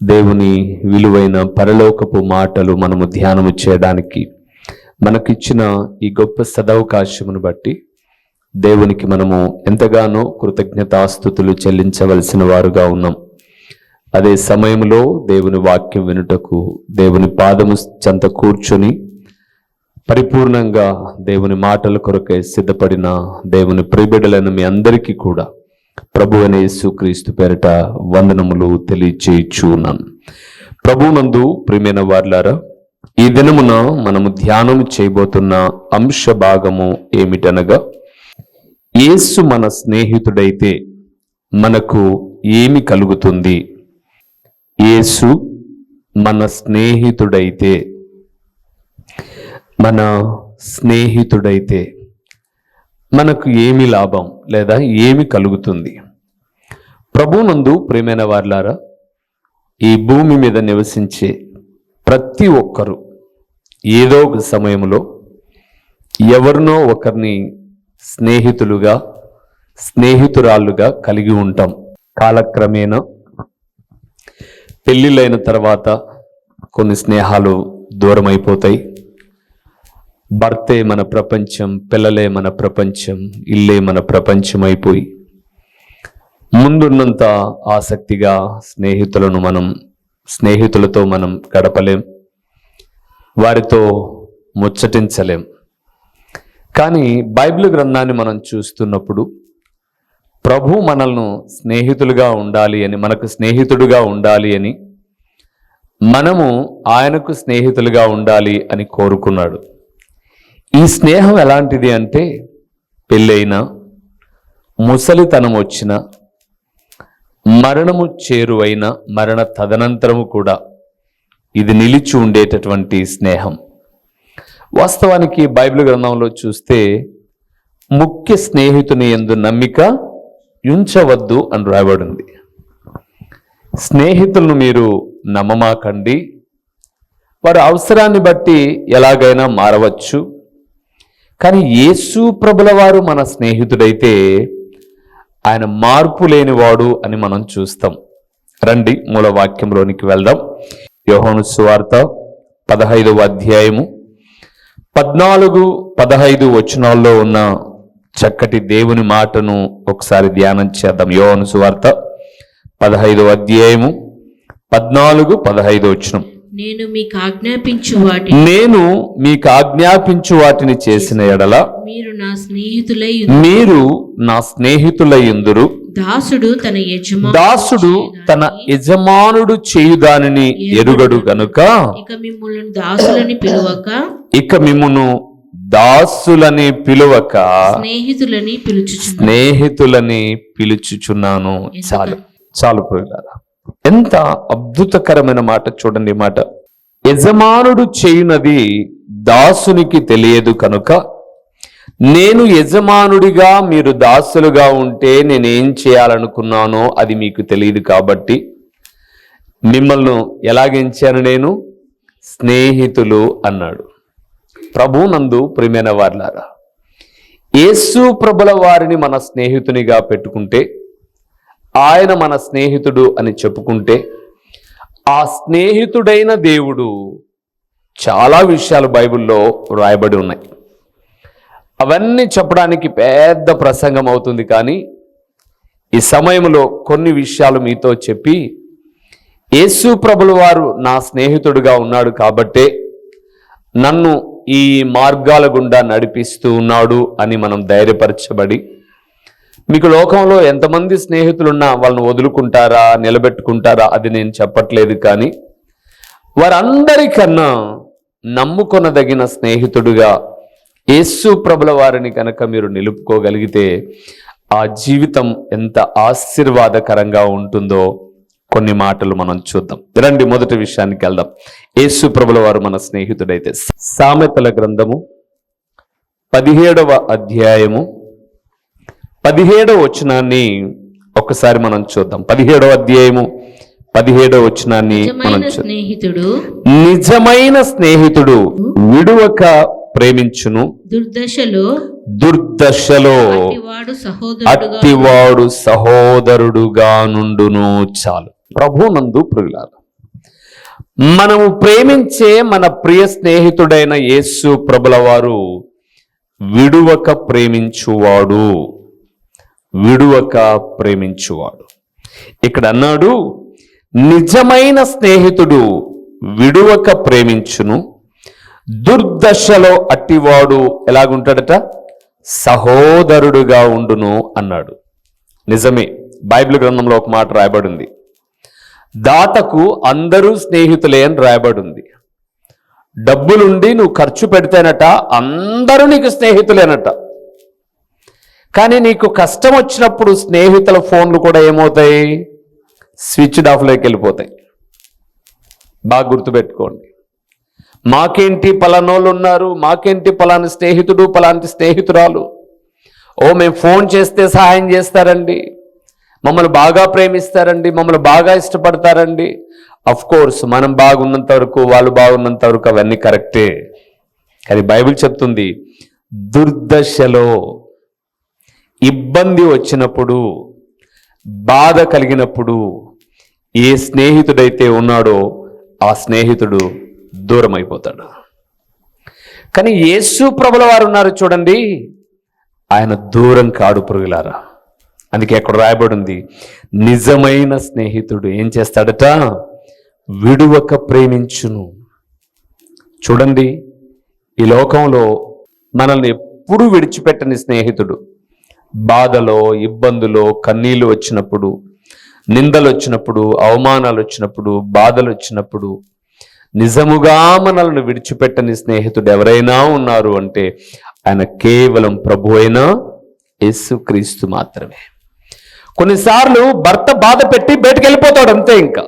దేవుని విలువైన పరలోకపు మాటలు మనము ధ్యానము చేయడానికి మనకిచ్చిన ఈ గొప్ప సదవకాశమును బట్టి దేవునికి మనము ఎంతగానో కృతజ్ఞతాస్థుతులు చెల్లించవలసిన వారుగా ఉన్నాం. అదే సమయంలో దేవుని వాక్యం వినుటకు దేవుని పాదము చెంత కూర్చొని పరిపూర్ణంగా దేవుని మాటల కొరకై సిద్ధపడిన దేవుని ప్రిబిడలను మీ అందరికీ కూడా ప్రభు అనే యేసుక్రీస్తు పేరట వందనములు తెలియచేయిచున్నాను ప్రభునందు ప్రియమైన వార్లారా ఈ దినమున మనము ధ్యానం చేయబోతున్న అంశ భాగము ఏమిటనగా యేసు మన స్నేహితుడైతే మనకు ఏమి కలుగుతుంది? యేసు మన స్నేహితుడైతే మన స్నేహితుడైతే మనకు ఏమి లాభం? లేదా ఏమి కలుగుతుంది? ప్రభునందు ప్రేమైన వార్లారా ఈ భూమి మీద నివసించే ప్రతి ఒక్కరూ ఏదో ఒక సమయంలో ఎవరినో ఒకరిని స్నేహితులుగా స్నేహితురాళ్ళుగా కలిగి ఉంటాం. కాలక్రమేణా పెళ్ళిళ్ళైన తర్వాత కొన్ని స్నేహాలు దూరం అయిపోతాయి భర్తే మన ప్రపంచం పిల్లలే మన ప్రపంచం ఇల్లే మన ప్రపంచం అయిపోయి ముందున్నంత ఆసక్తిగా స్నేహితులను మనం స్నేహితులతో మనం గడపలేం. వారితో ముచ్చటించలేం. కానీ బైబిల్ గ్రంథాన్ని మనం చూస్తున్నప్పుడు ప్రభు మనల్ని స్నేహితులుగా ఉండాలి అని మనకు స్నేహితుడుగా ఉండాలి అని మనము ఆయనకు స్నేహితులుగా ఉండాలి అని కోరుకున్నాడు. ఈ స్నేహం ఎలాంటిది అంటే పెళ్ళైనా ముసలితనం వచ్చిన మరణము చేరువైన మరణ తదనంతరము కూడా ఇది నిలిచి ఉండేటటువంటి స్నేహం. వాస్తవానికి బైబిల్ గ్రంథంలో చూస్తే ముఖ్య స్నేహితుని ఎందు నమ్మిక ఉంచవద్దు అని రాయబడింది. స్నేహితులను మీరు నమ్మమాకండి. వారి అవసరాన్ని బట్టి ఎలాగైనా మారవచ్చు. కానీ యేసు ప్రభుల వారు మన స్నేహితుడైతే ఆయన మార్పు లేనివాడు అని మనం చూస్తాం. రండి మూల వాక్యంలోనికి వెళ్దాం. యోహోను సువార్త పదహైదవ అధ్యాయము పద్నాలుగు పదహైదు వచనాల్లో ఉన్న చక్కటి దేవుని మాటను ఒకసారి ధ్యానం చేద్దాం. యోహోను సువార్త పదహైదవ అధ్యాయము పద్నాలుగు పదహైదు వచనం. నేను మీకు ఆజ్ఞాపించు వాటి నేను మీకు ఆజ్ఞాపించు వాటిని చేసిన ఎడల మీరు నా స్నేహితులై. మీరు నా స్నేహితులయ్యుందురు దాసుడు తన యజమా దాసుడు తన యజమానుడు చేయు దానిని ఎరుగడు గనుక ఇక మిమ్మల్ని దాసులని పిలువక ఇక మిమ్మును దాసులని పిలువక స్నేహితులని పిలుచుచు స్నేహితులని పిలుచుచున్నాను. చాలు. చాలు ప్రియులారా ఎంత అద్భుతకరమైన మాట చూడండి మాట. యజమానుడు చేయునది దాసునికి తెలియదు కనుక నేను యజమానుడిగా మీరు దాసులుగా ఉంటే నేనేం చేయాలనుకున్నానో అది మీకు తెలియదు కాబట్టి మిమ్మల్ని ఎలాగించాను నేను? స్నేహితులు అన్నాడు. ప్రభు నందు ప్రియమైన వార్లారా యేసు ప్రభుల వారిని మన స్నేహితునిగా పెట్టుకుంటే ఆయన మన స్నేహితుడు అని చెప్పుకుంటే ఆ స్నేహితుడైన దేవుడు చాలా విషయాలు బైబిల్లో వ్రాయబడి ఉన్నాయి. అవన్నీ చెప్పడానికి పెద్ద ప్రసంగం అవుతుంది కానీ ఈ సమయంలో కొన్ని విషయాలు మీతో చెప్పి యేసు ప్రభుల వారు నా స్నేహితుడుగా ఉన్నాడు కాబట్టే నన్ను ఈ మార్గాల గుండా నడిపిస్తూ ఉన్నాడు అని మనం ధైర్యపరచబడి మీకు లోకంలో ఎంతమంది స్నేహితులున్నా వాళ్ళని వదులుకుంటారా నిలబెట్టుకుంటారా అది నేను చెప్పట్లేదు కానీ వారందరికన్నా నమ్ముకొనదగిన స్నేహితుడుగా యేసు ప్రభుల వారిని కనుక మీరు నిలుపుకోగలిగితే ఆ జీవితం ఎంత ఆశీర్వాదకరంగా ఉంటుందో కొన్ని మాటలు మనం చూద్దాం. రండి మొదటి విషయానికి వెళ్దాం. యేసు ప్రభుల వారు మన స్నేహితుడైతే సామెతల గ్రంథము పదిహేడవ అధ్యాయము పదిహేడవ వచనాన్ని ఒకసారి మనం చూద్దాం. పదిహేడవ అధ్యాయము పదిహేడవ వచనాన్ని మనం స్నేహితుడు. నిజమైన స్నేహితుడు విడువక ప్రేమించును. దుర్దశలో దుర్దశలో అట్టివాడు సహోదరుడుగా నుండును చాలు. ప్రభునందు ప్రియులారు మనము ప్రేమించే మన ప్రియ స్నేహితుడైన యేసు ప్రభుల వారు విడువక ప్రేమించువాడు. విడువక ప్రేమించువాడు. ఇక్కడ అన్నాడు నిజమైన స్నేహితుడు విడువక ప్రేమించును. దుర్దశలో అట్టివాడు ఎలాగుంటాడట? సహోదరుడుగా ఉండును అన్నాడు. నిజమే బైబిల్ గ్రంథంలో ఒక మాట రాయబడింది. దాతకు అందరూ స్నేహితులే అని రాయబడింది. డబ్బులుండి నువ్వు ఖర్చు పెడితేనట అందరూ నీకు స్నేహితులేనట. కానీ నీకు కష్టం వచ్చినప్పుడు స్నేహితుల ఫోన్లు కూడా ఏమవుతాయి? స్విచ్డ్ ఆఫ్లోకి వెళ్ళిపోతాయి. బాగా గుర్తుపెట్టుకోండి. మాకేంటి పలానోళ్ళు ఉన్నారు? మాకేంటి పలాని స్నేహితుడు పలాంటి స్నేహితురాలు? ఓ మేము ఫోన్ చేస్తే సహాయం చేస్తారండి. మమ్మల్ని బాగా ప్రేమిస్తారండి మమ్మల్ని బాగా ఇష్టపడతారండి. అఫ్ కోర్స్ మనం బాగున్నంత వరకు వాళ్ళు బాగున్నంత వరకు అవన్నీ కరెక్టే. కానీ బైబిల్ చెప్తుంది దుర్దశలో ఇబ్బంది వచ్చినప్పుడు బాధ కలిగినప్పుడు ఏ స్నేహితుడైతే ఉన్నాడో ఆ స్నేహితుడు దూరం అయిపోతాడు కానీ యేసు ప్రభుల వారు ఉన్నారు చూడండి ఆయన దూరం కాడు పురుగులారా. అందుకే అక్కడ రాయబడింది నిజమైన స్నేహితుడు ఏం చేస్తాడట? విడువక ప్రేమించును. చూడండి ఈ లోకంలో మనల్ని ఎప్పుడూ విడిచిపెట్టని స్నేహితుడు బాధలో ఇబ్బందులో కన్నీళ్ళు వచ్చినప్పుడు నిందలు వచ్చినప్పుడు అవమానాలు వచ్చినప్పుడు బాధలు వచ్చినప్పుడు నిజముగా మనల్ని విడిచిపెట్టని స్నేహితుడు ఎవరైనా ఉన్నారు అంటే ఆయన కేవలం ప్రభు అయిన యేసుక్రీస్తు మాత్రమే. కొన్నిసార్లు భర్త బాధ పెట్టి బయటకు వెళ్ళిపోతాడు అంతే ఇంకా.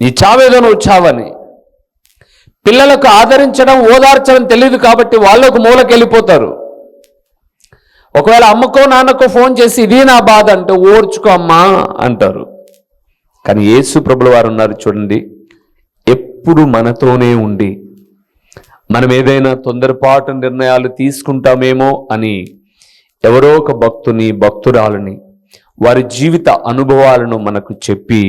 ఈ చావేదో నువ్వు చావని. పిల్లలకు ఆదరించడం ఓదార్చడం తెలియదు కాబట్టి వాళ్ళకు మూలకెళ్ళిపోతారు. ఒకవేళ అమ్మకో నాన్నకో ఫోన్ చేసి ఇది నా బాధ అంటే ఓర్చుకో అమ్మా అంటారు. కానీ యేసు ప్రభుల వారు ఉన్నారు చూడండి. ఎప్పుడు మనతోనే ఉండి మనం ఏదైనా తొందరపాటు నిర్ణయాలు తీసుకుంటామేమో అని ఎవరో ఒక భక్తుని భక్తురాలని వారి జీవిత అనుభవాలను మనకు చెప్పి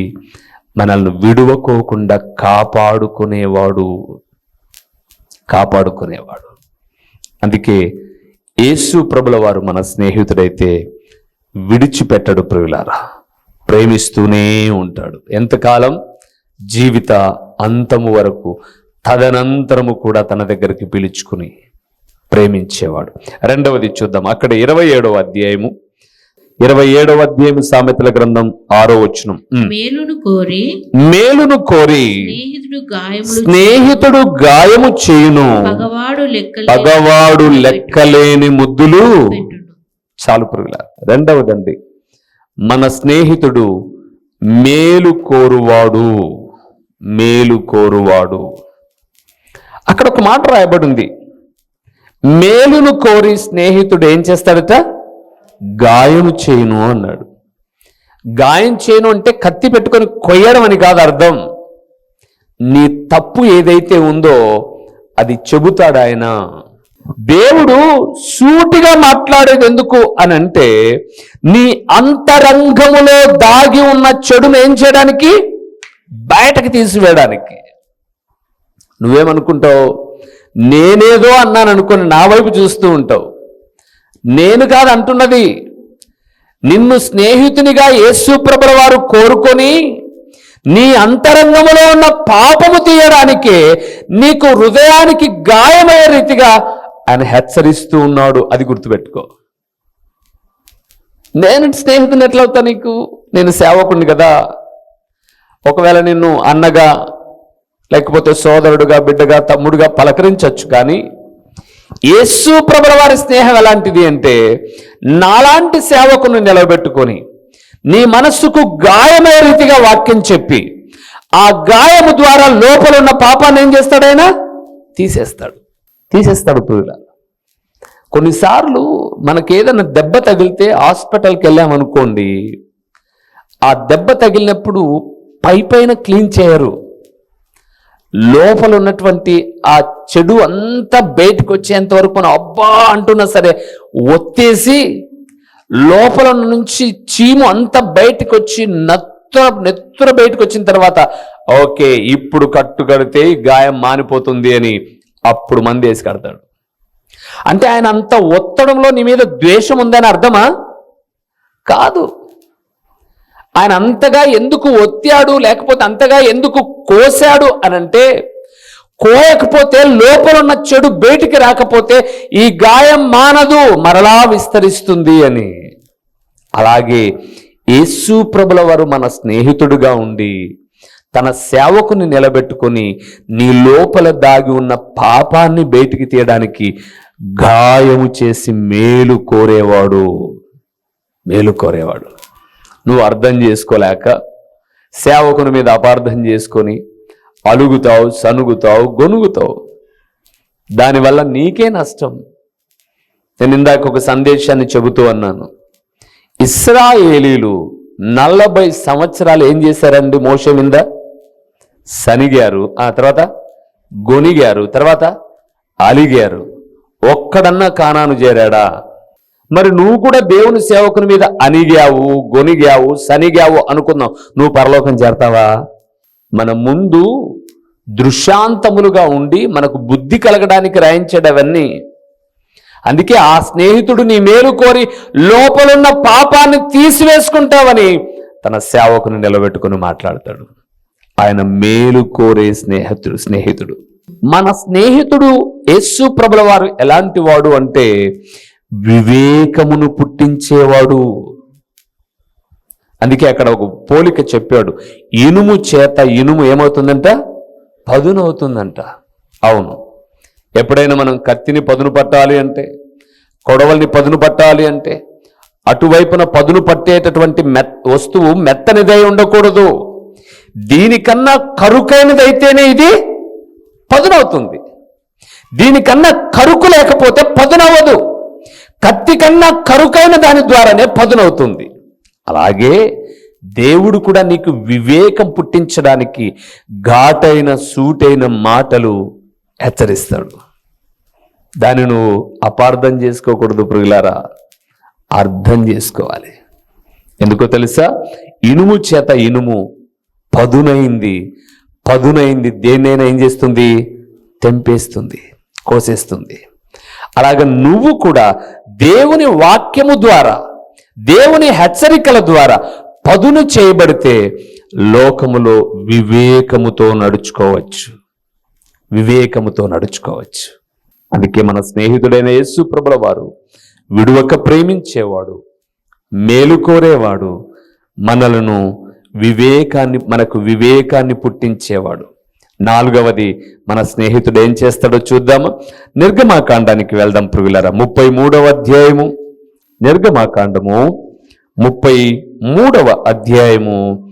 మనల్ని విడువకోకుండా కాపాడుకునేవాడు కాపాడుకునేవాడు. అందుకే యేసు ప్రభుల వారు మన స్నేహితుడైతే విడిచిపెట్టడు ప్రియులారా. ప్రేమిస్తూనే ఉంటాడు. ఎంతకాలం? జీవిత అంతము వరకు తదనంతరము కూడా తన దగ్గరికి పిలుచుకుని ప్రేమించేవాడు. రెండవది చూద్దాం. అక్కడ ఇరవై ఏడవ అధ్యాయము ఇరవై ఏడవ అధ్యాయం సామెతల గ్రంథం ఆరో వచనం. ఉమ్. మేలును కోరి మేలును కోరి స్నేహితుడు గాయము చేయును. పగవాడు లెక్కలు పగవాడు లెక్కలేని ముద్దులు చాలు పురుగుల. రెండవదండి మన స్నేహితుడు మేలు కోరువాడు. మేలు కోరువాడు. అక్కడ ఒక మాట రాయబడింది మేలును కోరి స్నేహితుడు ఏం చేస్తాడట? గాయము చేయను అన్నాడు. గాయం చేయను అంటే కత్తి పెట్టుకొని కొయ్యడం అని కాదు అర్థం. నీ తప్పు ఏదైతే ఉందో అది చెబుతాడు ఆయన. దేవుడు సూటిగా మాట్లాడేది ఎందుకు అని అంటే నీ అంతరంగములో దాగి ఉన్న చెడును ఏం చేయడానికి? బయటకు తీసివేయడానికి. నువ్వేమనుకుంటావు? నేనేదో అన్నాను అనుకుని నా వైపు చూస్తూ ఉంటావు. నేను కాదు అంటున్నది నిన్ను స్నేహితునిగా యేసుప్రభుల వారు కోరుకొని నీ అంతరంగములో ఉన్న పాపము తీయడానికే నీకు హృదయానికి గాయమయ్యే రీతిగా ఆయన హెచ్చరిస్తూ ఉన్నాడు. అది గుర్తుపెట్టుకో. నేను స్నేహితుని ఎట్లవుతా నీకు? నేను సేవకుడిని కదా. ఒకవేళ నిన్ను అన్నగా లేకపోతే సోదరుడుగా బిడ్డగా తమ్ముడుగా పలకరించవచ్చు కానీ యేసు ప్రభుల వారి స్నేహం ఎలాంటిది అంటే నాలాంటి సేవకుని నిలబెట్టుకొని నీ మనస్సుకు గాయమైన రీతిగా వాక్యం చెప్పి ఆ గాయము ద్వారా లోపల ఉన్న పాపాన్ని ఏం చేస్తాడైనా తీసేస్తాడు. తీసేస్తాడు పురుల. కొన్నిసార్లు మనకి ఏదైనా దెబ్బ తగిలితే హాస్పిటల్కి వెళ్ళామనుకోండి ఆ దెబ్బ తగిలినప్పుడు పై పైన క్లీన్ చేయరు. లోపల ఉన్నటువంటి ఆ చెడు అంతా బయటకు వచ్చేంత వరకు మనం అబ్బా అంటున్నా సరే ఒత్తేసి లోపల నుంచి చీము అంతా బయటకు వచ్చి నత్త నెత్తుర బయటకు వచ్చిన తర్వాత ఓకే ఇప్పుడు కట్టు కడితే గాయం మానిపోతుంది అని అప్పుడు మంది వేసి కడతాడు. అంటే ఆయన అంత ఒత్తడంలో నీ మీద ద్వేషం ఉందని అర్థమా? కాదు. ఆయన అంతగా ఎందుకు ఒత్తాడు లేకపోతే అంతగా ఎందుకు కోసాడు అని అంటే కోయకపోతే లోపలున్న చెడు బయటికి రాకపోతే ఈ గాయం మానదు మరలా విస్తరిస్తుంది అని. అలాగే యేసు ప్రభుల వారు మన స్నేహితుడుగా ఉండి తన సేవకుని నిలబెట్టుకొని నీ లోపల దాగి ఉన్న పాపాన్ని బయటికి తీయడానికి గాయము చేసి మేలు కోరేవాడు. మేలు కోరేవాడు. నువ్వు అర్థం చేసుకోలేక సేవకుని మీద అపార్థం చేసుకొని అలుగుతావు సనుగుతావు గొనుగుతావు. దానివల్ల నీకే నష్టం. నేను ఇందాక ఒక సందేశాన్ని చెబుతూ అన్నాను. ఇస్రాయేలీలు నలభై సంవత్సరాలు ఏం చేశారండి మోష మీద? సనిగారు. ఆ తర్వాత గొనిగారు. తర్వాత అలిగారు. ఒక్కడన్నా కానాను చేరాడా? మరి నువ్వు కూడా దేవుని సేవకుని మీద అనిగావు గొనిగావు సనిగావు అనుకుందాం. నువ్వు పరలోకం చేరతావా? మన ముందు దృశ్యాంతములుగా ఉండి మనకు బుద్ధి కలగడానికి రాయించడవన్నీ అందుకే ఆ స్నేహితుడు నీ మేలు కోరి లోపలున్న పాపాన్ని తీసివేసుకుంటావని తన సేవకుని నిలబెట్టుకుని మాట్లాడతాడు. ఆయన మేలు కోరే స్నేహితుడు స్నేహితుడు. మన స్నేహితుడు యేసు ప్రభుల వారు ఎలాంటి వాడు అంటే వివేకమును పుట్టించేవాడు. అందుకే అక్కడ ఒక పోలిక చెప్పాడు. ఇనుము చేత ఇనుము ఏమవుతుందంట? పదునవుతుందంట. అవును. ఎప్పుడైనా మనం కత్తిని పదును పట్టాలి అంటే కొడవల్ని పదును పట్టాలి అంటే అటువైపున పదును పట్టేటటువంటి మెత్ వస్తువు మెత్తనిదై ఉండకూడదు. దీనికన్నా కరుకైనదైతేనే ఇది పదునవుతుంది. దీనికన్నా కరుకు లేకపోతే పదునవ్వదు. కత్తి కన్నా కరుకైన దాని ద్వారానే పదునవుతుంది. అలాగే దేవుడు కూడా నీకు వివేకం పుట్టించడానికి ఘాటైన సూటైన మాటలు హెచ్చరిస్తాడు. దాన్ని నువ్వు అపార్థం చేసుకోకూడదు ప్రియులారా అర్థం చేసుకోవాలి. ఎందుకో తెలుసా? ఇనుము చేత ఇనుము పదునైంది. పదునైంది దేన్నైనా ఏం చేస్తుంది? తెంపేస్తుంది కోసేస్తుంది. అలాగ నువ్వు కూడా దేవుని వాక్యము ద్వారా దేవుని హెచ్చరికల ద్వారా పదును చేయబడితే లోకములో వివేకముతో నడుచుకోవచ్చు. వివేకముతో నడుచుకోవచ్చు. అందుకే మన స్నేహితుడైన యేసు ప్రభుల వారు విడువక ప్రేమించేవాడు మేలు కోరేవాడు మనలను వివేకాన్ని మనకు వివేకాన్ని పుట్టించేవాడు. నాలుగవది మన స్నేహితుడు ఏం చేస్తాడో చూద్దాము నిర్గమాకాండానికి వెళ్దాం పురుగులరా ముప్పై మూడవ అధ్యాయము. నిర్గమాకాండము ముప్పై మూడవ అధ్యాయము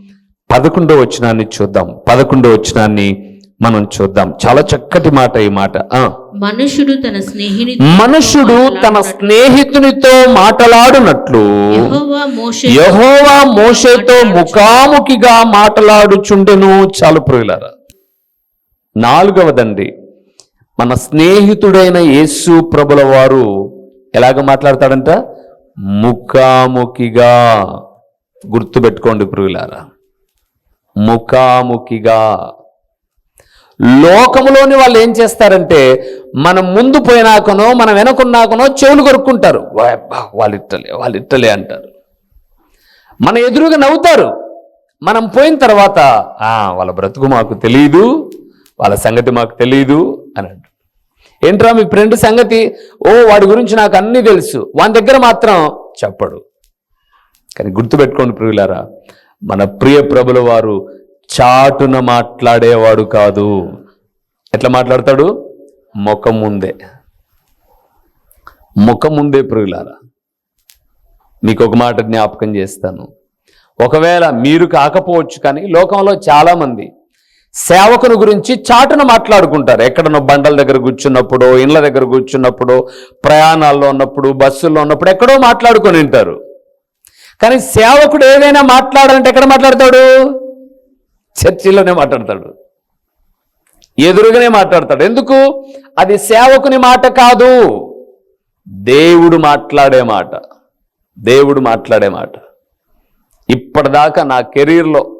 పదకొండవ వచనాన్ని చూద్దాం. పదకొండవ వచనాన్ని మనం చూద్దాం. చాలా చక్కటి మాట ఈ మాట. ఆ. మనుషుడు తన స్నేహిని మనుషుడు తన స్నేహితునితో మాటలాడునట్లు యహోవా మోషేతో ముఖాముఖిగా మాటలాడుచుండెను. చాలు ప్రియులారా. నాలుగవదండి మన స్నేహితుడైన యేసు ప్రభుల వారు ఎలాగ మాట్లాడతాడంట? ముఖాముఖిగా. గుర్తుపెట్టుకోండి పురుగులారా ముఖాముఖిగా. లోకములోని వాళ్ళు ఏం చేస్తారంటే మనం ముందు పోయినాకనో మనం వెనకున్నాకనో చెవులు కొరుక్కుంటారు. "వాయబ్బా, వాళ్ళు ఇట్టలే వాళ్ళు ఇట్టలే అంటారు. మన ఎదురుగా నవ్వుతారు. మనం పోయిన తర్వాత వాళ్ళ బ్రతుకు మాకు తెలియదు వాళ్ళ సంగతి మాకు తెలియదు అని అంటారు ఏంట్రా మీ ఫ్రెండ్ సంగతి? ఓ వాడి గురించి నాకు అన్నీ తెలుసు. వాని దగ్గర మాత్రం చెప్పడు. కానీ గుర్తుపెట్టుకోండి ప్రియులారా మన ప్రియ ప్రభుల వారు చాటున మాట్లాడేవాడు కాదు. ఎట్లా మాట్లాడతాడు? ముఖం ముందే. ముఖం ముందే ప్రియులారా మీకు ఒక మాట జ్ఞాపకం చేస్తాను. ఒకవేళ మీరు కాకపోవచ్చు కానీ లోకంలో చాలామంది సేవకుని గురించి చాటున మాట్లాడుకుంటారు. ఎక్కడనో బండల దగ్గర కూర్చున్నప్పుడు ఇండ్ల దగ్గర కూర్చున్నప్పుడు ప్రయాణాల్లో ఉన్నప్పుడు బస్సుల్లో ఉన్నప్పుడు ఎక్కడో మాట్లాడుకొని ఉంటారు. కానీ సేవకుడు ఏదైనా మాట్లాడాలంటే ఎక్కడ మాట్లాడతాడు? చర్చిలోనే మాట్లాడతాడు. ఎదురుగానే మాట్లాడతాడు. ఎందుకు? అది సేవకుని మాట కాదు. దేవుడు మాట్లాడే మాట. దేవుడు మాట్లాడే మాట. ఇప్పటిదాకా నా కెరీర్లో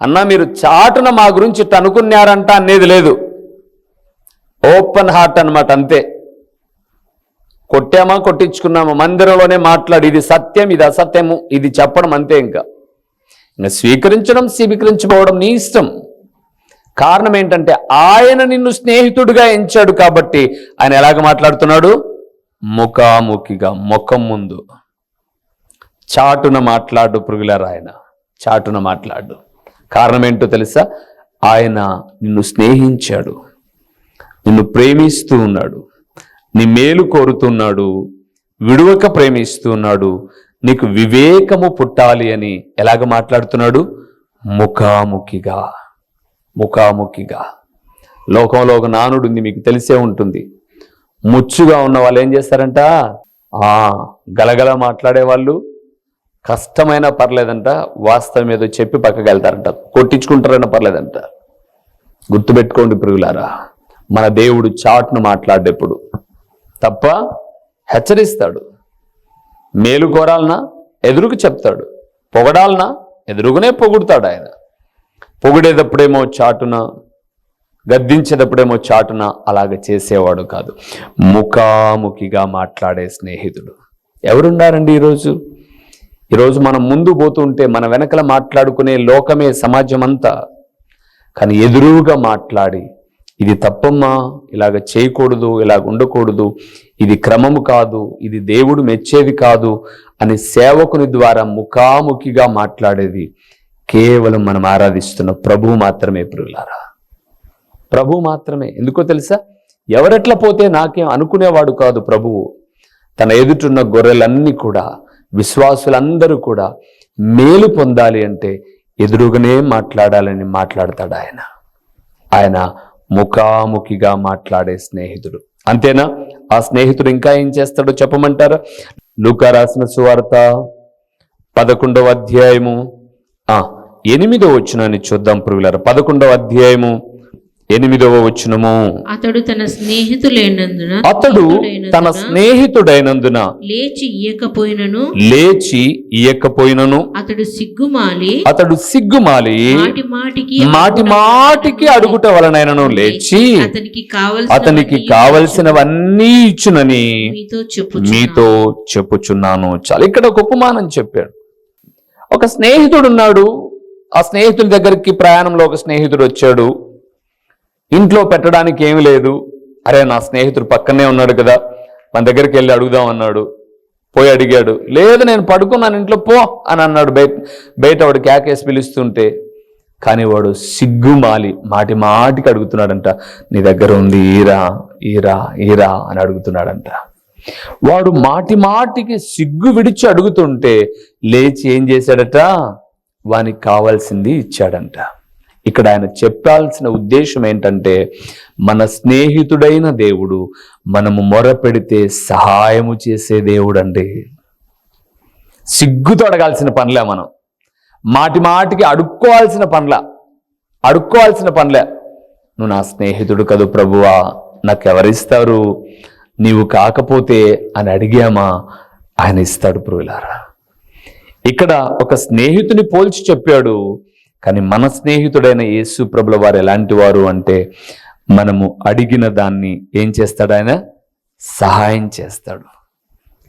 అన్న మీరు చాటున మా గురించి తనుకున్నారంట అనేది లేదు. ఓపెన్ హార్ట్ అన్నమాట అంతే. కొట్టామా కొట్టించుకున్నామా మందిరంలోనే మాట్లాడి. ఇది సత్యం ఇది అసత్యము ఇది చెప్పడం అంతే ఇంకా. ఇంకా స్వీకరించడం స్వీకరించుకోవడం నీ ఇష్టం. కారణం ఏంటంటే ఆయన నిన్ను స్నేహితుడిగా ఎంచాడు కాబట్టి ఆయన ఎలాగ మాట్లాడుతున్నాడు? ముఖాముఖిగా ముఖం ముందు. చాటున మాట్లాడు పురుగులారాయన చాటున మాట్లాడు. కారణం ఏంటో తెలుసా? ఆయన నిన్ను స్నేహించాడు. నిన్ను ప్రేమిస్తూ ఉన్నాడు. నీ మేలు కోరుతున్నాడు. విడువక ప్రేమిస్తూ ఉన్నాడు. నీకు వివేకము పుట్టాలి అని ఎలాగ మాట్లాడుతున్నాడు? ముఖాముఖిగా. ముఖాముఖిగా. లోకంలో ఒక నానుడు ఉంది మీకు తెలిసే ఉంటుంది. ముచ్చుగా ఉన్న వాళ్ళు ఏం చేస్తారంట? ఆ గలగల మాట్లాడే వాళ్ళు కష్టమైనా పర్లేదంట వాస్తవం ఏదో చెప్పి పక్కకి వెళ్తారంట. కొట్టించుకుంటారైనా పర్లేదంట. గుర్తుపెట్టుకోండి పురుగులారా మన దేవుడు చాటును మాట్లాడేప్పుడు తప్ప హెచ్చరిస్తాడు. మేలు కోరాలనా? ఎదురుకు చెప్తాడు. పొగడాలనా? ఎదురుగునే పొగుడుతాడు ఆయన. పొగిడేటప్పుడేమో చాటున గద్దించేటప్పుడేమో చాటున అలాగ చేసేవాడు కాదు. ముఖాముఖిగా మాట్లాడే స్నేహితుడు. ఎవరున్నారండి ఈరోజు? ఈరోజు మనం ముందు పోతుంటే మన వెనకల మాట్లాడుకునే లోకమే సమాజం అంతా కానీ ఎదురుగా మాట్లాడి ఇది తప్పమ్మా ఇలాగ చేయకూడదు ఇలాగ ఉండకూడదు ఇది క్రమము కాదు ఇది దేవుడు మెచ్చేది కాదు అని సేవకుని ద్వారా ముఖాముఖిగా మాట్లాడేది కేవలం మనం ఆరాధిస్తున్న ప్రభు మాత్రమే ప్రియులారా. ప్రభు మాత్రమే. ఎందుకో తెలుసా? ఎవరెట్లా పోతే నాకేం అనుకునేవాడు కాదు ప్రభువు. తన ఎదుటున్న గొర్రెలన్నీ కూడా విశ్వాసులందరూ కూడా మేలు పొందాలి అంటే ఎదురుగానే మాట్లాడాలని మాట్లాడతాడు ఆయన. ఆయన ముఖాముఖిగా మాట్లాడే స్నేహితుడు. అంతేనా? ఆ స్నేహితుడు ఇంకా ఏం చేస్తాడో చెప్పమంటారా? లూకా రాసిన సువార్త పదకొండవ అధ్యాయము. ఎనిమిదో వచ్చినాన్ని చూద్దాం పురుగులారు పదకొండవ అధ్యాయము ఎనిమిదవ వచనము. అతడు తన స్నేహితులైనందున అతడు తన స్నేహితుడైనందున లేచి ఇయ్యకపోయినను లేచి ఇయ్యకపోయినను అతడు సిగ్గుమాలి. అతడు సిగ్గుమాలి. మాటి మాటికి మాటి మాటికి అడుగుట వలనైనను లేచి అతనికి కావలసిన అతనికి కావలసినవన్నీ ఇచ్చునని మీతో చెప్పు మీతో చెప్పుచున్నాను. చాలా ఇక్కడ ఒక ఉపమానం చెప్పాడు. ఒక స్నేహితుడు ఉన్నాడు ఆ స్నేహితుడి దగ్గరికి ప్రయాణంలో ఒక స్నేహితుడు వచ్చాడు. ఇంట్లో పెట్టడానికి ఏమీ లేదు. అరే నా స్నేహితుడు పక్కనే ఉన్నాడు కదా మన దగ్గరికి వెళ్ళి అడుగుదాం అన్నాడు. పోయి అడిగాడు. లేదు నేను పడుకున్నాను ఇంట్లో పో అని అన్నాడు. బయట బయట వాడు క్యాకేసి పిలుస్తుంటే కానీ వాడు సిగ్గుమాలి మాటి మాటికి అడుగుతున్నాడంట. నీ దగ్గర ఉంది ఈరా ఈరా ఈరా అని అడుగుతున్నాడంట. వాడు మాటి మాటికి సిగ్గు విడిచి అడుగుతుంటే లేచి ఏం చేశాడట? వానికి కావాల్సింది ఇచ్చాడంట. ఇక్కడ ఆయన చెప్పాల్సిన ఉద్దేశం ఏంటంటే మన స్నేహితుడైన దేవుడు మనము మొర పెడితే సహాయము చేసే దేవుడు అండి సిగ్గుతో అడగాల్సిన పనిలే మనం. మాటి మాటికి అడుక్కోవాల్సిన పనుల. అడుక్కోవాల్సిన పనులే. నువ్వు నా స్నేహితుడు కదూ ప్రభువా నాకెవరిస్తారు? నీవు కాకపోతే అని అడిగామా? ఆయన ఇస్తాడు ప్రభులారా ఇక్కడ ఒక స్నేహితుని పోల్చి చెప్పాడు కానీ మన స్నేహితుడైన యేసు ప్రభుల వారు ఎలాంటి వారు అంటే మనము అడిగిన దాన్ని ఏం చేస్తాడు ఆయన? సహాయం చేస్తాడు.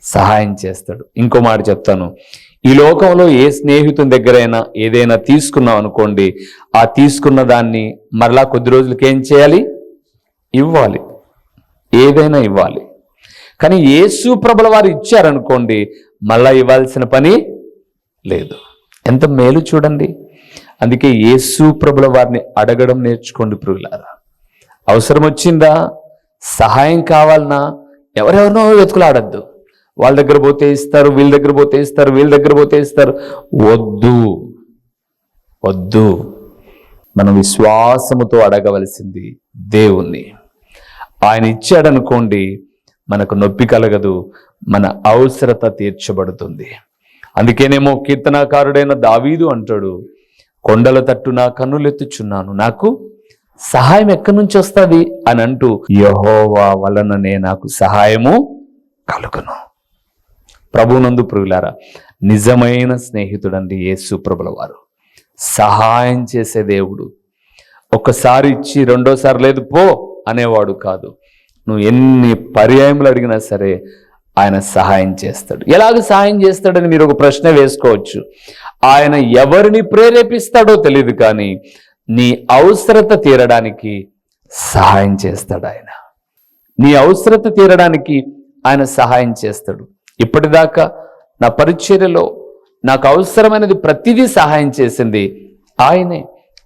సహాయం చేస్తాడు. ఇంకో మాట చెప్తాను. ఈ లోకంలో ఏ స్నేహితుని దగ్గరైనా ఏదైనా తీసుకున్నాం అనుకోండి ఆ తీసుకున్న దాన్ని మరలా కొద్ది రోజులకి ఏం చేయాలి? ఇవ్వాలి. ఏదైనా ఇవ్వాలి. కానీ యేసు ప్రభుల వారు ఇచ్చారనుకోండి మళ్ళా ఇవ్వాల్సిన పని లేదు. ఎంత మేలు చూడండి. అందుకే యేసు ప్రభుల వారిని అడగడం నేర్చుకోండి పురుగులారా అవసరం వచ్చిందా? సహాయం కావాలన్నా ఎవరెవరినో వెతుకులాడద్దు. వాళ్ళ దగ్గర పోతే ఇస్తారు వీళ్ళ దగ్గర పోతే ఇస్తారు వీళ్ళ దగ్గర పోతే ఇస్తారు. వద్దు. వద్దు. మనం విశ్వాసముతో అడగవలసింది దేవుణ్ణి. ఆయన ఇచ్చాడనుకోండి మనకు నొప్పి కలగదు మన అవసరత తీర్చబడుతుంది. అందుకేనేమో కీర్తనాకారుడైన దావీదు అంటాడు కొండల తట్టు నా కన్నులెత్తుచున్నాను. నాకు సహాయం ఎక్కడి నుంచి వస్తుంది? అని అంటూ యహోవా వలననే నాకు సహాయము కలుగును. ప్రభునందు ప్రియులారా నిజమైన స్నేహితుడండి యేసు ప్రభుల వారు సహాయం చేసే దేవుడు. ఒక్కసారి ఇచ్చి రెండోసారి లేదు పో అనేవాడు కాదు. నువ్వు ఎన్ని పర్యాయములు అడిగినా సరే ఆయన సహాయం చేస్తాడు. ఎలాగ సహాయం చేస్తాడని మీరు ఒక ప్రశ్న వేసుకోవచ్చు. ఆయన ఎవరిని ప్రేరేపిస్తాడో తెలియదు కానీ నీ అవసరత తీరడానికి సహాయం చేస్తాడు ఆయన. నీ అవసరత తీరడానికి ఆయన సహాయం చేస్తాడు. ఇప్పటిదాకా నా పరిచర్యలో నాకు అవసరమైనది ప్రతిదీ సహాయం చేసింది ఆయనే.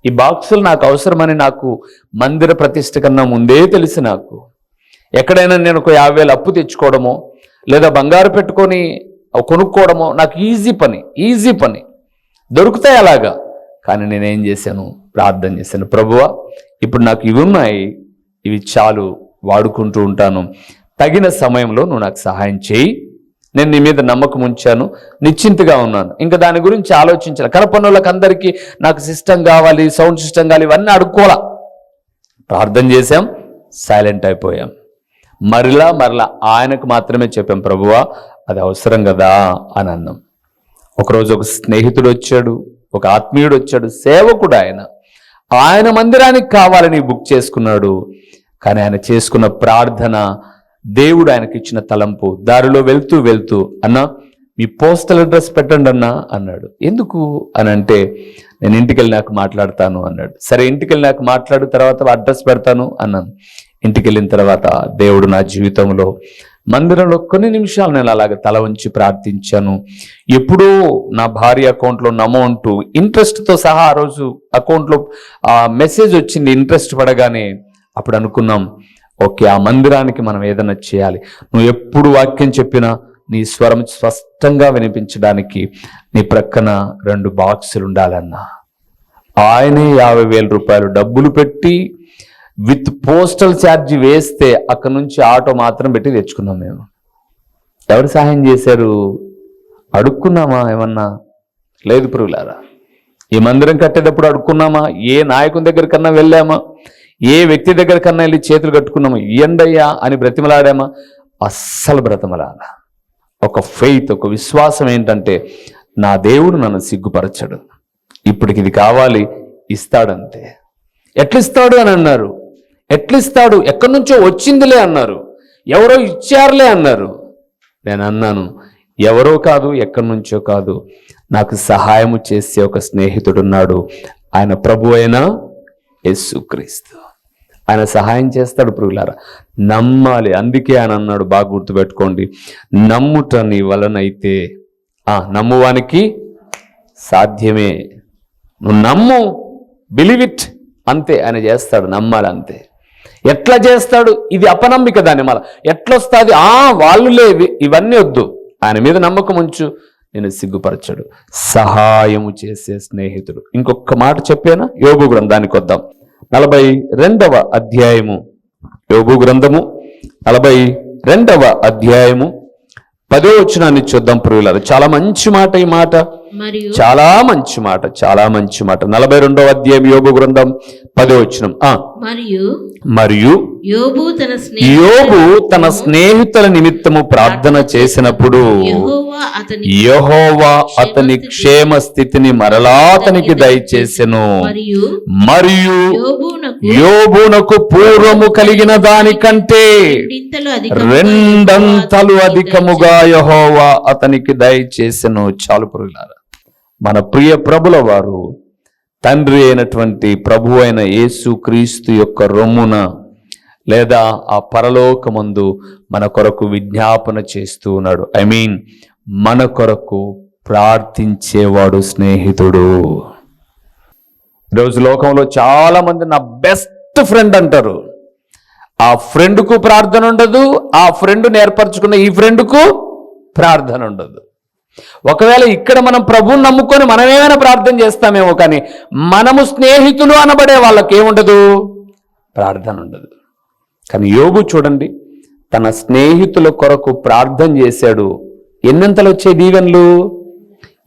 ఈ బాక్సులు నాకు అవసరమని నాకు మందిర ప్రతిష్ట కన్నా ముందే తెలిసి నాకు. ఎక్కడైనా నేను ఒక యాభై వేలు అప్పు తెచ్చుకోవడమో లేదా బంగారు పెట్టుకొని కొనుక్కోవడమో నాకు ఈజీ పని ఈజీ పని. దొరుకుతాయి అలాగా. కానీ నేనేం చేశాను? ప్రార్థన చేశాను. ప్రభువా ఇప్పుడు నాకు ఇవి ఉన్నాయి. ఇవి చాలు వాడుకుంటూ ఉంటాను. తగిన సమయంలో నువ్వు నాకు సహాయం చేయి. నేను నీ మీద నమ్మకం ఉంచాను. నిశ్చింతగా ఉన్నాను. ఇంకా దాని గురించి ఆలోచించాలి. కనపన్నులకు అందరికీ నాకు సిస్టమ్ కావాలి సౌండ్ సిస్టమ్ కావాలి ఇవన్నీ అడుక్కోవాలా? ప్రార్థన చేశాం. సైలెంట్ అయిపోయాం. మరలా మరలా ఆయనకు మాత్రమే చెప్పాం ప్రభువా అది అవసరం కదా అని అన్నాం. ఒకరోజు ఒక స్నేహితుడు వచ్చాడు ఒక ఆత్మీయుడు వచ్చాడు సేవకుడు ఆయన. ఆయన మందిరానికి కావాలని బుక్ చేసుకున్నాడు కానీ ఆయన చేసుకున్న ప్రార్థన దేవుడు ఆయనకి ఇచ్చిన తలంపు దారిలో వెళ్తూ వెళ్తూ అన్నా మీ పోస్టల్ అడ్రస్ పెట్టండి అన్నా అన్నాడు. ఎందుకు? అని అంటే నేను ఇంటికి వెళ్ళినాక మాట్లాడతాను అన్నాడు. సరే ఇంటికి వెళ్ళినాక మాట్లాడిన తర్వాత అడ్రస్ పెడతాను అన్నాను. ఇంటికి వెళ్ళిన తర్వాత దేవుడు నా జీవితంలో మందిరంలో కొన్ని నిమిషాలు నేను అలాగ తల ఉంచి ప్రార్థించాను. ఎప్పుడూ నా భార్య అకౌంట్లో ఉన్న అమౌంట్ ఇంట్రెస్ట్తో సహా ఆ రోజు అకౌంట్లో ఆ మెసేజ్ వచ్చింది ఇంట్రెస్ట్ పడగానే అప్పుడు అనుకున్నాం ఓకే ఆ మందిరానికి మనం ఏదైనా చేయాలి. నువ్వు ఎప్పుడు వాక్యం చెప్పినా నీ స్వరం స్పష్టంగా వినిపించడానికి నీ ప్రక్కన రెండు బాక్సులు ఉండాలన్నా. ఆయనే యాభై వేల రూపాయలు డబ్బులు పెట్టి విత్ పోస్టల్ ఛార్జ్ వేస్తే అక్కడ నుంచి ఆటో మాత్రం పెట్టి తెచ్చుకున్నాం మేము. ఎవరు సహాయం చేశారు? అడుక్కున్నామా ఏమన్నా? లేదు పురుగులారా. ఈ మందిరం కట్టేటప్పుడు అడుక్కున్నామా? ఏ నాయకుని దగ్గర కన్నా వెళ్ళామా? ఏ వ్యక్తి దగ్గర కన్నా వెళ్ళి చేతులు కట్టుకున్నామా? ఇయ్యండయ్యా అని బ్రతిమలాడామా? అస్సలు బ్రతిమలాడ. ఒక ఫెయిత్ ఒక విశ్వాసం ఏంటంటే నా దేవుడు నన్ను సిగ్గుపరచడు. ఇప్పటికి ఇది కావాలి ఇస్తాడంతే. ఎట్లిస్తాడు అని అన్నారు? ఎట్లిస్తాడు? ఎక్కడి నుంచో వచ్చిందిలే అన్నారు. ఎవరో ఇచ్చారులే అన్నారు. నేను అన్నాను ఎవరో కాదు ఎక్కడి నుంచో కాదు. నాకు సహాయము చేసే ఒక స్నేహితుడున్నాడు. ఆయన ప్రభు అయిన యేసుక్రీస్తు. ఆయన సహాయం చేస్తాడు పురుగులారా నమ్మాలి. అందుకే ఆయన అన్నాడు బాగా గుర్తుపెట్టుకోండి. నమ్ముట నీ వలనైతే ఆ నమ్మువానికి సాధ్యమే. నువ్వు నమ్ము. బిలీవ్ ఇట్ అంతే. ఆయన చేస్తాడు నమ్మాలి అంతే ఎట్లా చేస్తాడు? ఇది అపనమ్మిక దాని మళ్ళా ఎట్లా వస్తుంది ఆ వాళ్ళు లేవి ఇవన్నీ వద్దు. ఆయన మీద నమ్మకం ఉంచు. నేను సిగ్గుపరచడు. సహాయము చేసే స్నేహితుడు. ఇంకొక మాట చెప్పానా? యోగు గ్రంథానికి వద్దాం. నలభై రెండవ అధ్యాయము. యోగు గ్రంథము నలభై రెండవ అధ్యాయము. పదో వచనాన్ని చూద్దాం ప్రియులారు. చాలా మంచి మాట ఈ మాట. చాలా మంచి మాట. చాలా మంచి మాట. నలభై రెండవ అధ్యాయం యోగు గ్రంథం పదో వచనం. ఆ మరియు మరియు యోబు తన యోబు స్నేహితుల తన స్నేహితుల నిమిత్తము ప్రార్థన చేసినప్పుడు యెహోవా అతని క్షేమ స్థితిని మరలా అతనికి దయచేసెను. మరియు మరియు యోబునకు పూర్వము కలిగిన దానికంటే రెండింతలు రెండంతలు అధికముగా యహోవా అతనికి దయచేసెను. చాలు పురుగులారా. మన ప్రియ ప్రభుల వారు తండ్రి అయినటువంటి ప్రభు అయిన యేసు క్రీస్తు యొక్క రొమ్మున లేదా ఆ పరలోకమందు మన కొరకు విజ్ఞాపన చేస్తూ ఉన్నాడు. ఐ మీన్ మన కొరకు ప్రార్థించేవాడు స్నేహితుడు. ఈరోజు లోకంలో చాలామంది నా బెస్ట్ ఫ్రెండ్ అంటారు. ఆ ఫ్రెండ్కు ప్రార్థన ఉండదు ఆ ఫ్రెండ్ ఏర్పరచుకున్న ఈ ఫ్రెండ్కు ప్రార్థన ఉండదు. ఒకవేళ ఇక్కడ మనం ప్రభువుని నమ్ముకొని మనం ఏమైనా ప్రార్థన చేస్తామేమో కానీ మనము స్నేహితులు అనబడే వాళ్ళకి ఏముండదు? ప్రార్థన ఉండదు. కానీ యోగు చూడండి తన స్నేహితుల కొరకు ప్రార్థన చేశాడు. ఎన్నంతలు వచ్చే దీవెన్లు?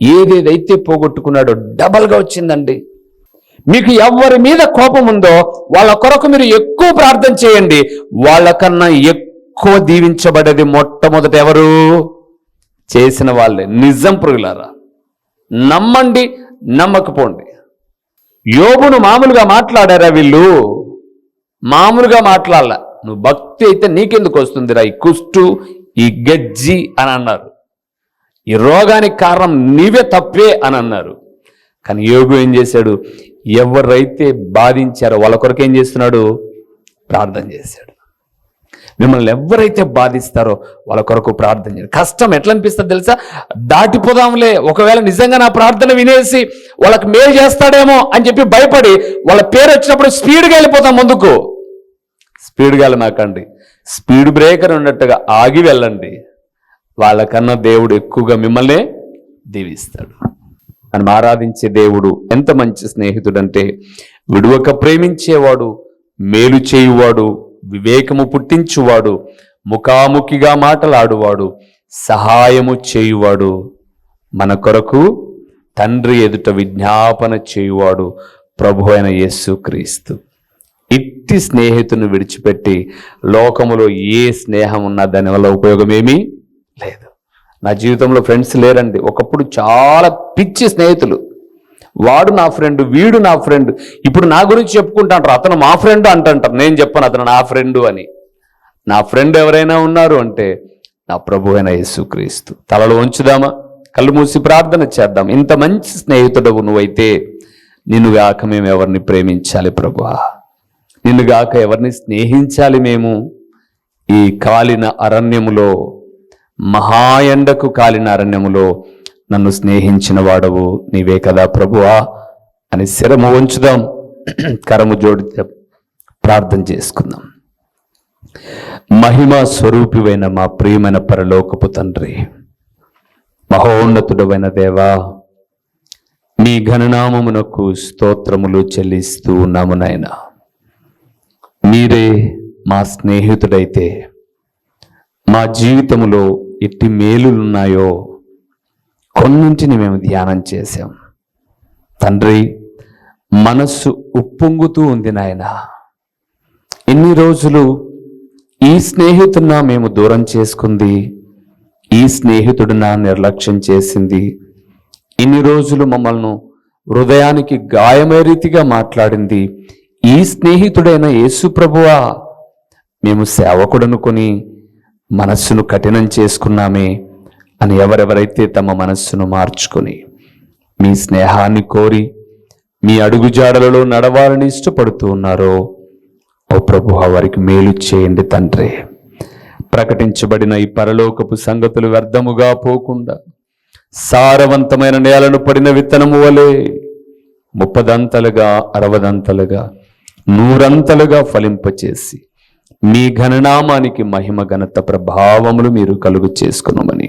ఏదేదైతే పోగొట్టుకున్నాడో డబల్గా వచ్చిందండి. మీకు ఎవరి మీద కోపం ఉందో వాళ్ళ కొరకు మీరు ఎక్కువ ప్రార్థన చేయండి. వాళ్ళకన్నా ఎక్కువ దీవించబడేది మొట్టమొదట ఎవరు? చేసిన వాళ్ళే. నిజం పురుగులారా నమ్మండి నమ్మకపోండి. యోగును మామూలుగా మాట్లాడారా వీళ్ళు? మామూలుగా మాట్లాడాల. నువ్వు భక్తి అయితే నీకెందుకు వస్తుందిరా ఈ కుష్టు ఈ గజ్జి అని అన్నారు. ఈ రోగానికి కారణం నీవే తప్పే అని అన్నారు. కానీ యోగు ఏం చేశాడు? ఎవరైతే బాధించారో వాళ్ళ కొరకు ఏం చేస్తున్నాడు? ప్రార్థన చేశాడు. మిమ్మల్ని ఎవరైతే బాధిస్తారో వాళ్ళ కొరకు ప్రార్థన చేయండి. కష్టం ఎట్లా అనిపిస్తుంది తెలుసా? దాటిపోదాంలే. ఒకవేళ నిజంగా నా ప్రార్థన వినేసి వాళ్ళకి మేలు చేస్తాడేమో అని చెప్పి భయపడి వాళ్ళ పేరు వచ్చినప్పుడు స్పీడ్గా వెళ్ళిపోతాం ముందుకు. స్పీడ్గా వెళ్ళనాకండి స్పీడ్ బ్రేకర్ ఉన్నట్టుగా ఆగి వెళ్ళండి. వాళ్ళకన్నా దేవుడు ఎక్కువగా మిమ్మల్ని దీవిస్తాడు. మనం ఆరాధించే దేవుడు ఎంత మంచి స్నేహితుడంటే విడువక ప్రేమించేవాడు మేలు చేయువాడు వివేకము పుట్టించువాడు ముఖాముఖిగా మాటలాడువాడు సహాయము చేయువాడు. మన కొరకు తండ్రి ఎదుట విజ్ఞాపన చేయువాడు ప్రభు అయిన యేసు క్రీస్తు. ఇట్టి స్నేహితుని విడిచిపెట్టి లోకములో ఏ స్నేహం ఉన్నా దానివల్ల ఉపయోగం ఏమీ లేదు. నా జీవితంలో ఫ్రెండ్స్ లేరండి. ఒకప్పుడు చాలా పిచ్చి స్నేహితులు. వాడు నా ఫ్రెండ్ వీడు నా ఫ్రెండ్. ఇప్పుడు నా గురించి చెప్పుకుంటాంటారు అతను మా ఫ్రెండ్ అంటుంటారు. నేను చెప్పను అతను నా ఫ్రెండు అని. నా ఫ్రెండ్ ఎవరైనా ఉన్నారు అంటే నా ప్రభు అయిన యేసుక్రీస్తు. తలలో ఉంచుదామా కళ్ళు మూసి ప్రార్థన చేద్దాం. ఇంత మంచి స్నేహితుడవు నువ్వైతే. నిన్నుగాక మేము ఎవరిని ప్రేమించాలి ప్రభువా? నిన్నుగాక ఎవరిని స్నేహించాలి మేము? ఈ కాలిన అరణ్యములో మహాయండకు కాలిన అరణ్యములో నన్ను స్నేహించిన వాడవు. నీవే కదా ప్రభువా అని శిరము ఉంచుదాం కరము జోడితే ప్రార్థన చేసుకుందాం. మహిమ స్వరూపివైన మా ప్రియమైన పరలోకపు తండ్రి మహోన్నతుడమైన దేవా మీ ఘననామమునకు స్తోత్రములు చెల్లిస్తూ ఉన్నాము నాయన. మీరే మా స్నేహితుడైతే మా జీవితంలో ఎట్టి మేలులున్నాయో కొన్నింటిని మేము ధ్యానం చేశాం. తండ్రి మనస్సు ఉప్పొంగుతూ ఉంది నాయన. ఇన్ని రోజులు ఈ స్నేహితున్నా మేము దూరం చేసుకుంది ఈ స్నేహితుడున నిర్లక్ష్యం చేసింది. ఇన్ని రోజులు మమ్మల్ని హృదయానికి గాయమే రీతిగా మాట్లాడింది. ఈ స్నేహితుడైన యేసుప్రభువా మేము సేవకుడనుకొని మనస్సును కఠినం చేసుకున్నామే. అని ఎవరెవరైతే తమ మనస్సును మార్చుకొని మీ స్నేహాన్ని కోరి మీ అడుగుజాడలలో నడవాలని ఇష్టపడుతూ ఉన్నారో ఓ ప్రభు వారికి మేలు చేయండి తండ్రి. ప్రకటించబడిన ఈ పరలోకపు సంగతులు వ్యర్థముగా పోకుండా సారవంతమైన నేలను పడిన విత్తనము వలె ముప్పదంతలుగా అరవదంతలుగా నూరంతలుగా ఫలింపచేసి మీ ఘననామానికి మహిమ ఘనత ప్రభావములు మీరు కలుగు చేసుకున్నామని